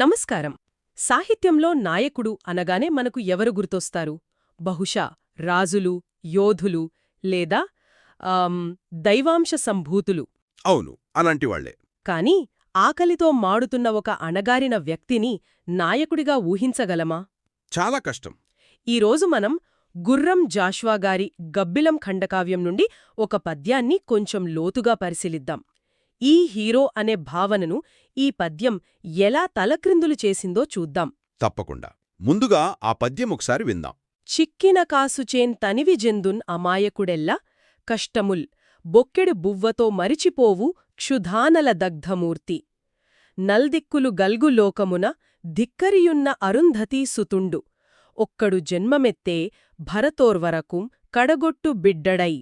నమస్కారం. సాహిత్యంలో నాయకుడు అనగానే మనకు ఎవరు గుర్తొస్తారు? బహుశా రాజులు యోధులు లేదా దైవాంశ సంభూతులు. అవును అలాంటి వాళ్ళే కాని ఆకలితో మాడుతున్న ఒక అణగారిన వ్యక్తిని నాయకుడిగా ఊహించగలమా? చాలా కష్టం. ఈరోజు మనం గుర్రం జాష్వా గారి గబ్బిలం ఖండకావ్యం నుండి ఒక పద్యాన్ని కొంచెం లోతుగా పరిశీలిద్దాం. ఈ హీరో అనే భావనను ఈ పద్యం ఎలా తలక్రిందులు చేసిందో చూద్దాం. తప్పకుండా. ముందుగా ఆ పద్యం ఒకసారి విందాం. చిక్కిన కాసుచేన్ తనివి జెందున్ అమాయకుడెల్ల కష్టముల్ బొక్కెడు బువ్వతో మరిచిపోవు క్షుధానల దగ్ధమూర్తి. నల్దిక్కులు గల్గు లోకమున ధిక్కరియున్న అరుంధతీ సుతుండు. ఒక్కడు జన్మమెత్తే భరతోర్వరకుం కడగొట్టు బిడ్డడై.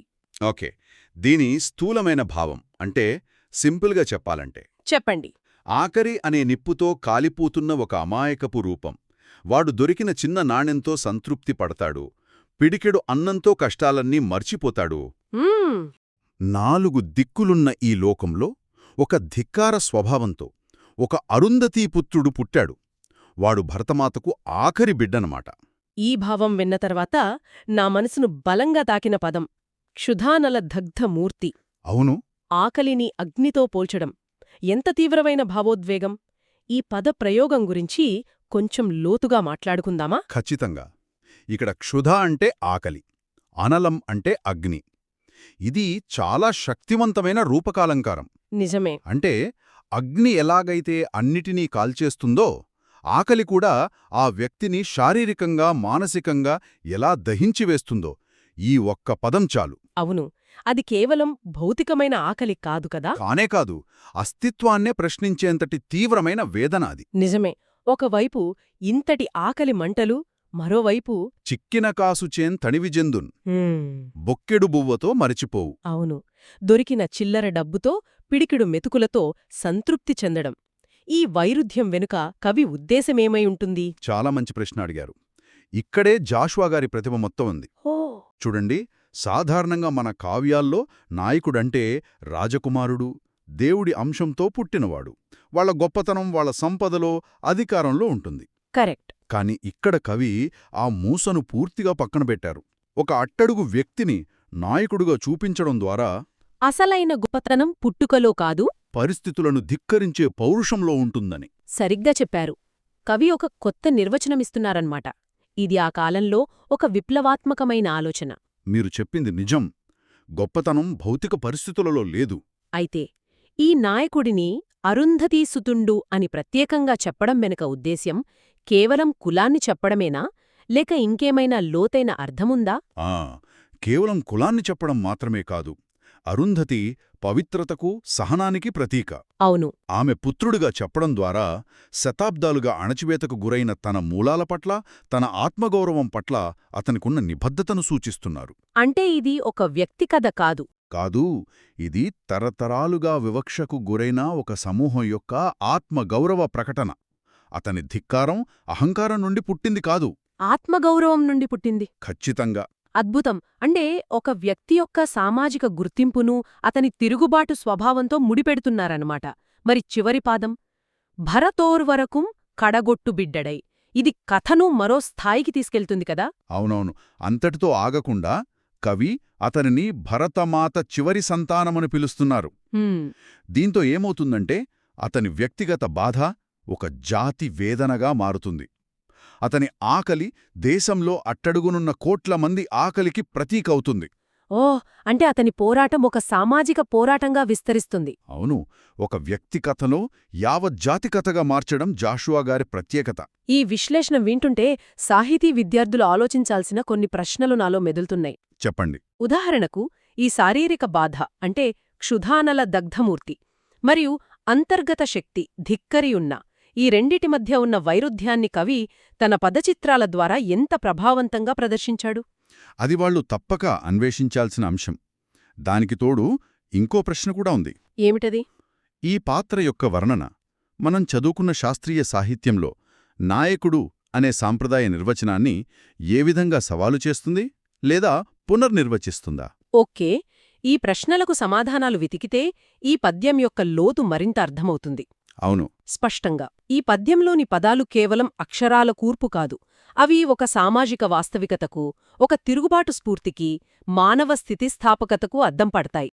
ఓకే. దీని స్థూలమైన భావం అంటే సింపుల్గా చెప్పాలంటే చెప్పండి. ఆఖరి అనే నిప్పుతో కాలిపోతున్న ఒక అమాయకపు రూపం. వాడు దొరికిన చిన్న నాణెంతో సంతృప్తి పడతాడు. పిడికెడు అన్నంతో కష్టాలన్నీ మర్చిపోతాడు. నాలుగు దిక్కులున్న ఈ లోకంలో ఒక ధిక్కార స్వభావంతో ఒక అరుంధతీపుత్రుడు పుట్టాడు. వాడు భరతమాతకు ఆఖరి బిడ్డనమాట. ఈ భావం విన్న తర్వాత నా మనసును బలంగా తాకిన పదం క్షుధానల దగ్ధమూర్తి అవును. ఆకలిని అగ్నితో పోల్చడం. ఎంత తీవ్రమైన భావోద్వేగం? ఈ పద ప్రయోగం గురించి కొంచెం లోతుగా మాట్లాడుకుందామా? ఖచ్చితంగా. ఇక్కడ క్షుధ అంటే ఆకలి అనలం అంటే అగ్ని. ఇది చాలా శక్తివంతమైన రూపకాలంకారం. నిజమే. అంటే అగ్ని ఎలాగైతే అన్నిటినీ కాల్చేస్తుందో ఆకలి కూడా ఆ వ్యక్తిని శారీరకంగా మానసికంగా ఎలా దహించివేస్తుందో ఈ ఒక్క పదం చాలు. అవును. అది కేవలం భౌతికమైన ఆకలి కాదు కదా? కానే కాదు. అస్తిత్వాన్నే ప్రశ్నించేంతటి తీవ్రమైన వేదన అది. నిజమే. ఒకవైపు ఇంతటి ఆకలి మంటలు మరోవైపు చిక్కిన కాసుచేన్ తణివిజెందున్ బొక్కెడు బువ్వతో మరిచిపోవు. అవును. దొరికిన చిల్లర డబ్బుతో పిడికిడు మెతుకులతో సంతృప్తి చెందడం. ఈ వైరుధ్యం వెనుక కవి ఉద్దేశమేమై ఉంటుంది? చాలా మంచి ప్రశ్న అడిగారు. ఇక్కడే జాషువా గారి ప్రతిభ మొత్తం ఉంది. చూడండి సాధారణంగా మన కావ్యాల్లో నాయకుడంటే రాజకుమారుడు దేవుడి అంశంతో పుట్టినవాడు. వాళ్ళ గొప్పతనం వాళ్ళ సంపదలో అధికారంలో ఉంటుంది. కరెక్ట్. కాని ఇక్కడ కవి ఆ మూసను పూర్తిగా పక్కన పెట్టారు. ఒక అట్టడుగు వ్యక్తిని నాయకుడుగా చూపించడం ద్వారా అసలైన గొప్పతనం పుట్టుకలో కాదు పరిస్థితులను ధిక్కరించే పౌరుషంలో ఉంటుందని. సరిగ్గా చెప్పారు. కవి ఒక కొత్త నిర్వచనమిస్తున్నారన్నమాట. ఇది ఆ కాలంలో ఒక విప్లవాత్మకమైన ఆలోచన. మీరు చెప్పింది నిజం. గొప్పతనం భౌతిక పరిస్థితులలో లేదు. అయితే ఈ నాయకుడిని అరుంధతీసుతుండు అని ప్రత్యేకంగా చెప్పడం వెనుక ఉద్దేశ్యం కేవలం కులాన్ని చెప్పడమేనా? లేక ఇంకేమైనా లోతైన అర్థముందా? ఆ కేవలం కులాన్ని చెప్పడం మాత్రమే కాదు. అరుంధతి పవిత్రతకు సహనానికి ప్రతీక. అవును. ఆమె పుత్రుడిగా చెప్పడం ద్వారా శతాబ్దాలుగా అణచివేతకు గురైన తన మూలాల పట్ల తన ఆత్మగౌరవం పట్ల అతనికున్న నిబద్ధతను సూచిస్తున్నారు. అంటే ఇది ఒక వ్యక్తి కథ కాదు. కాదు ఇది తరతరాలుగా వివక్షకు గురైన ఒక సమూహం యొక్క ఆత్మగౌరవ ప్రకటన. అతని ధిక్కారం అహంకారం నుండి పుట్టింది కాదు. ఆత్మగౌరవం నుండి పుట్టింది. ఖచ్చితంగా. అద్భుతం. అంటే ఒక వ్యక్తి యొక్క సామాజిక గుర్తింపును అతని తిరుగుబాటు స్వభావంతో ముడిపెడుతున్నారన్నమాట. మరి చివరి పాదం? భరతోర్వరకుం కడగొట్టు బిడ్డడై. ఇది కథను మరో స్థాయికి తీసుకెళ్తుంది కదా? అవునవును. అంతటితో ఆగకుండా కవి అతనిని భరతమాత చివరి సంతానమని పిలుస్తున్నారు. దీంతో ఏమవుతుందంటే అతని వ్యక్తిగత బాధ ఒక జాతి వేదనగా మారుతుంది. అతని ఆకలి దేశంలో అట్టడుగునున్న కోట్ల మంది ఆకలికి ప్రతీకవుతుంది. ఓ అంటే అతని పోరాటం ఒక సామాజిక పోరాటంగా విస్తరిస్తుంది. అవును ఒక వ్యక్తి కథలో యావత్ జాతి కథగా మార్చడం జాషువా గారి ప్రత్యేకత. ఈ విశ్లేషణ వింటుంటే సాహితీ విద్యార్థులు ఆలోచించాల్సిన కొన్ని ప్రశ్నలు నాలో మెదులుతున్నాయి. చెప్పండి. ఉదాహరణకు ఈ శారీరక బాధ అంటే క్షుధానల దగ్ధమూర్తి మరియు అంతర్గత శక్తి ధిక్కరియున్న ఈ రెండిటి మధ్య ఉన్న వైరుధ్యాన్ని కవి తన పదచిత్రాల ద్వారా ఎంత ప్రభావవంతంగా ప్రదర్శించాడు? అది వాళ్ళు తప్పక అన్వేషించాల్సిన అంశం. దానికి తోడు ఇంకో ప్రశ్న కూడా ఉంది. ఏమిటది? ఈ పాత్ర యొక్క వర్ణన మనం చదువుకున్న శాస్త్రీయ సాహిత్యంలో నాయకుడు అనే సాంప్రదాయ నిర్వచనాన్ని ఏ విధంగా సవాలు చేస్తుంది లేదా పునర్నిర్వచిస్తుందా? ఓకే. ఈ ప్రశ్నలకు సమాధానాలు వెతికితే ఈ పద్యం యొక్క లోతు మరింత అర్థమవుతుంది. అవును. స్పష్టంగా ఈ పద్యంలోని పదాలు కేవలం అక్షరాల కూర్పు కాదు. అవి ఒక సామాజిక వాస్తవికతకు ఒక తిరుగుబాటు స్ఫూర్తికి మానవ స్థితిస్థాపకతకు అద్దం పడతాయి.